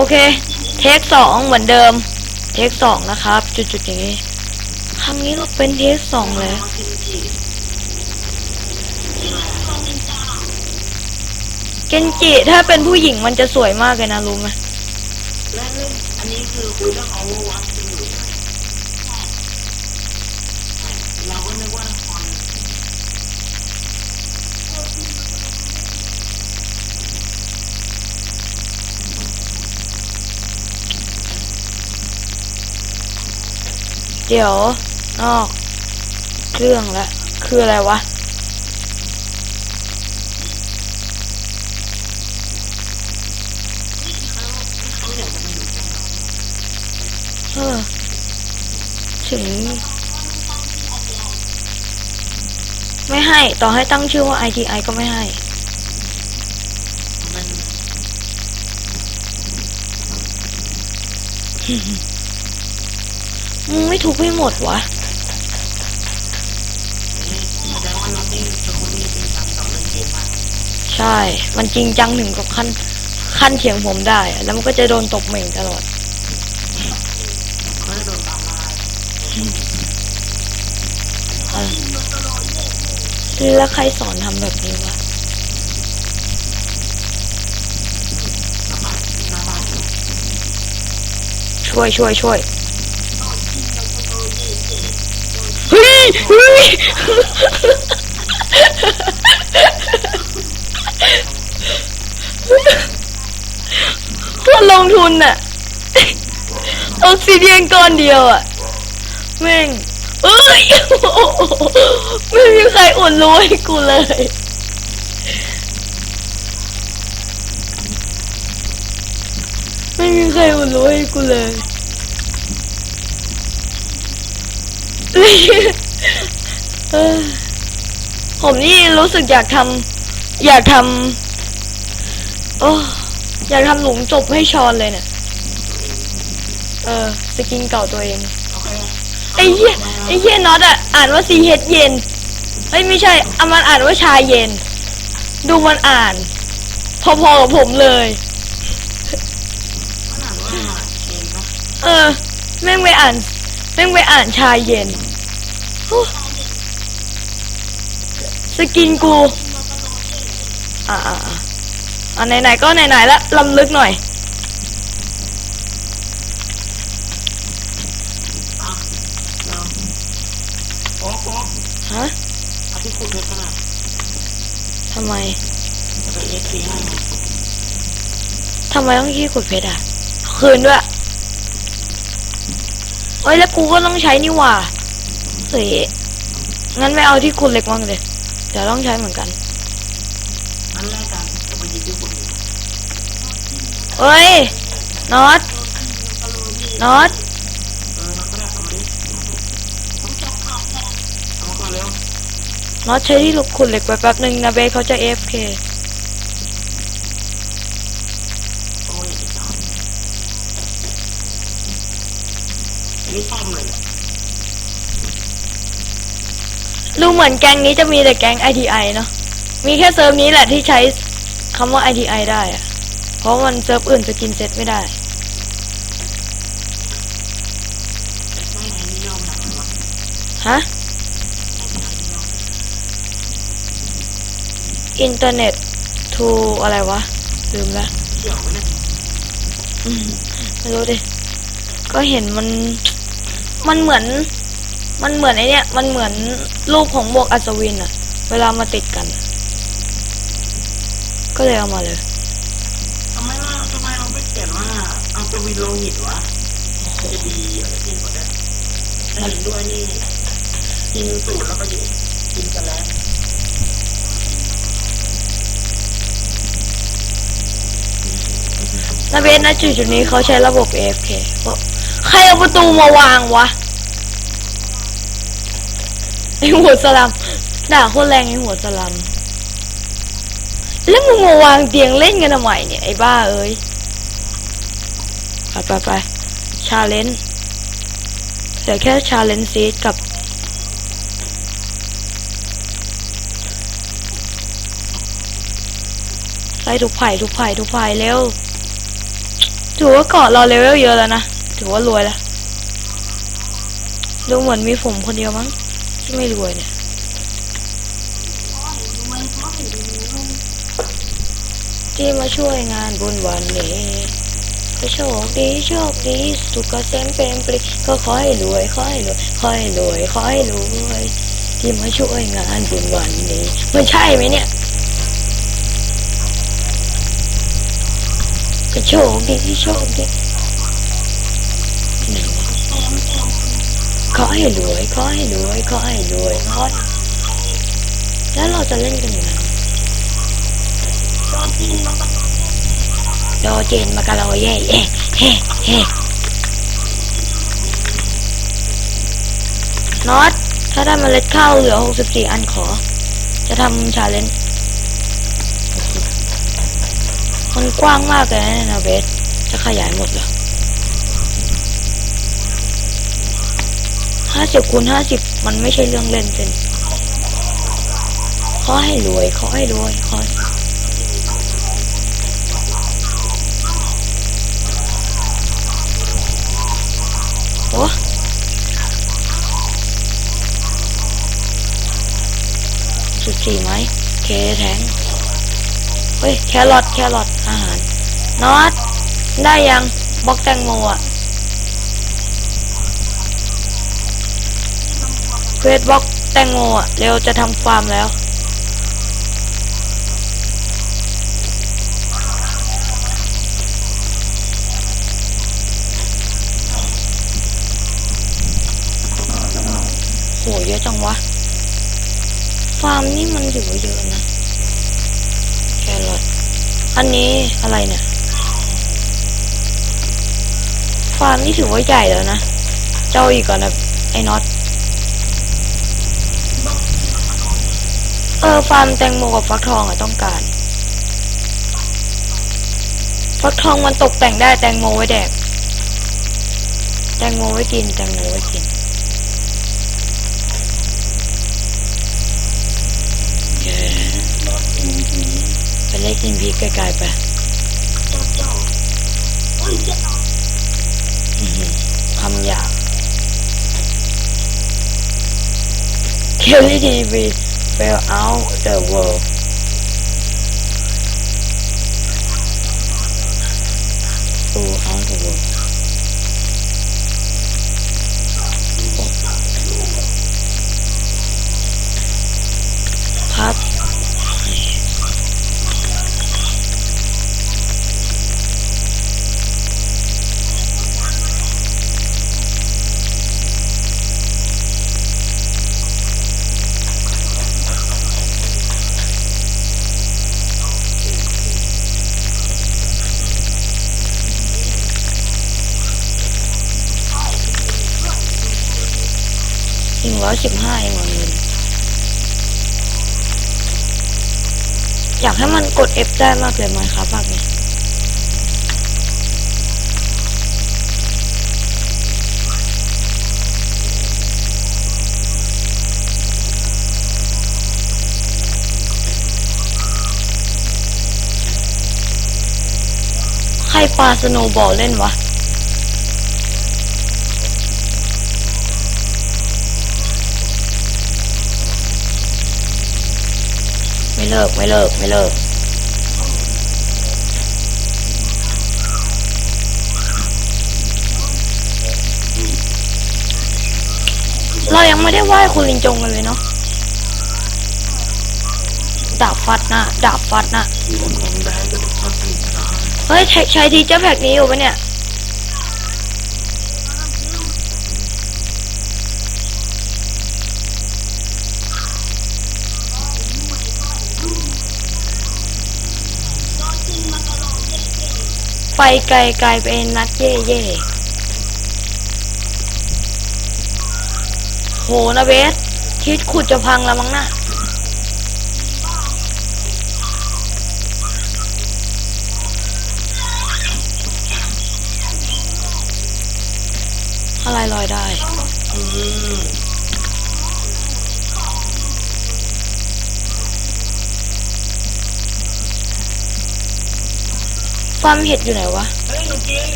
โอเค เทคสองเหมือนเดิม เทคสองนะครับ จุดๆอย่างนี้ครั้งนี้เราเป็นเทคสองแล้วมากินจีเกนจิถ้าเป็นผู้หญิงมันจะสวยมากเลยนะรู้ไหมและเรื่องอันนี้คือคุยเรื่องเอาวัด เดี๋ยวนอกเครื่องละคืออะไรวะเอยากจะมาอยู่กันเราเออ ถึง ไม่ให้ ต่อให้ตั้งชื่อว่า ITI ก็ไม่ให้มันมึ ไม่ถูกไม่หมดวะใช่ มันจริงจังถึงกับขั้นขั้นเถียงผมได้ แล้วมันก็จะโดนตบเหม่งตลอดแล้วใครสอนทำแบบนี้วะช่วยช่วยช่วย เฮ้ยคนลงทุนอะออกซิเดียนก้อนเดียวอะแม่งเอ้ยไม่มีใครอุ่นรู้ให้กูเลยไม่มีใครอุ่นรู้ให้กูเลย ผมนี่รู้สึกอยากทำอยากทำโอ้อยากทำหลุมจบให้ชอนเลยเนี่ย เออสกินเก่าตัวเองอไอ้เหี้ยไอ้เหี้ยน็อตอะอ่านว่าซีเฮดเย็นเฮ้ยไม่ใช่อามันอ่านว่าชายเย็น ดูมันอ่าน พอๆกับผมเลย เออ แม่งไปอ่าน แม่งไปอ่านชายเย็น โอ้สกินกูอ่าอ่าอ่าอ่าไหนๆก็ไหนๆละลำลึกหน่อยอะเราโอ้โหฮะอาที่คุณเป็นขนาดทำไม จะไปเอ็กซ์ซีให้ไหมทำไมต้องขี้ขุดเพชรอะ คืนด้วยเอ้ยแล้วกูก็ต้องใช้นี่หว่าเฮ้ยงั้นไม่เอาที่ขุดเหล็กมั่งเลย เดี๋ยวต้องใช้เหมือนกันอันแรกกันจะไปหยิบที่คุณเอ้ยน็อตน็อตเออมันก็ได้เอามาดิเอามาก่อนเร็วน็อตใช้ที่ขุดเหล็กไปแป๊บหนึ่งนะเบสเขาจะ AFK โอ้ยอีกแล้วอันนี้ซ่อมเลย ดูเหมือนแก๊งนี้จะมีแต่แก๊ง ITI เนาะ มีแค่เซิร์ฟนี้แหละที่ใช้คำว่า ITI ได้อะเพราะมันเซิร์ฟอื่นสกินเซ็ตไม่ได้ ฮะ อินเทอร์เน็ตทูอะไรวะ ลืมละเกี่ยวไหมเนี่ยอืมไม่รู้ดิ ก็เห็นมัน มันเหมือน มันเหมือนไอเนี้ยมันเหมือนรูปของบวกอัศวินอะเวลามาติดกันอะก็เลยเอามาเลยทำไมว่าทำไมเราไม่เขียนว่าเอาตัววินโลหิตวะจะดีอะไรที่กว่านี้ถ้าเห็นด้วยนี่ยิงสูตรแล้วก็ยิงยิงสแลนนาเบสนะจุดจุดๆนี้เขาใช้ระบบ AFK เพราะใครเอาประตูมาวางวะ ไอหัวสลัมด่าโคตรแรงไอหัวสลัมแล้วมึงมาวางเตียงเล่นกันทำไมเนี่ยไอ้บ้าเอ้ยไปไปไปชาเลนจ์เหลือแค่ชาเลนจ์ซีดกับใส่ทุกไผ่ทุกไผ่ทุกไผ่เร็ว ถือว่าเกาะเราเลเวลเยอะแล้วนะ ถือว่ารวยแล้ว ดูเหมือนมีผมคนเดียวมั้ง ที่ไม่รวยเนี่ยที่มาช่วยงานบุญวันนี้ก็โชคดีโชคดีสุขเกษมเป็นปรีก็ขอให้รวยขอให้รวยขอให้รวยขอให้รวยที่มาช่วยงานบุญวันนี้มันใช่ไหมเนี่ยก็โชคดีโชคดี ขอให้รวยขอให้รวยขอให้รวยขอแล้วเราจะเล่นกันยังไงโดนจีนมันก็โดเจนมากะโลเย่เย่เฮ่เฮ่น็อตถ้าได้เมล็ดข้าวเหลือ 64 อันขอ จะทำชาเลนจ์มันกว้างมากเลยนะเนี่ยนะเบส จะขยายหมดเหรอ ห้าสิบคูณห้าสิบมันไม่ใช่เรื่องเล่นเป็นขอให้รวยขอให้รวยขอให้โอ้สุดสี่ไหมเคแทงเฮ้ย แครอทแครอทอาหารนอตได้ยังบล็อกแตงโมอะ เควสบล็อกแตงโมอะเร็วจะทำฟาร์มแล้ว โหเยอะจังวะ ฟาร์มนี่มันถือว่เยอะนะ แครอทอันนี้อะไรเนี่ย ฟาร์มนี่ถือว่าใหญ่แล้วนะ เจ้าอีกก่อนนะไอ้น็อต เออฟาร์มแตงโมกับฟักทองอะต้องการ ฟักทองมันตกแต่งได้แตงโมไว้แดก แตงโมไว้กินแตงโมไว้กินแกไปเล่นกินพีไกลๆไปเจ้าเจ้าโอ้ยเจ้าอื้อหือคำหยาบเคลลี่ทีวี fell out the world ฟูเอา the world สิบห้าเองวันอยากให้มันกด F ได้มากเลยไหมครับภาคนี้ใครปาสโนบอลเล่นวะ ไม่เลิก ไม่เลิก ไม่เลิก เรายังไม่ได้ไหว้คุณลินจงกันเลยเนาะดาบฟัดหนะดาบฟัดหนะสีผมแดงก็ถูกทอดทิ้งนะเฮ้ย ใช้ใช้ทีเจ้าแพกนี้อยู่ปะเนี่ย ไฟไกลไกลๆเป็นนักเย่เย่โหนะเบสทิศขุดจะพังแล้วมั้งนะอะไรลอยได้ อืม ความเห็ดอยู่ไหนวะ เฮ้ยจริง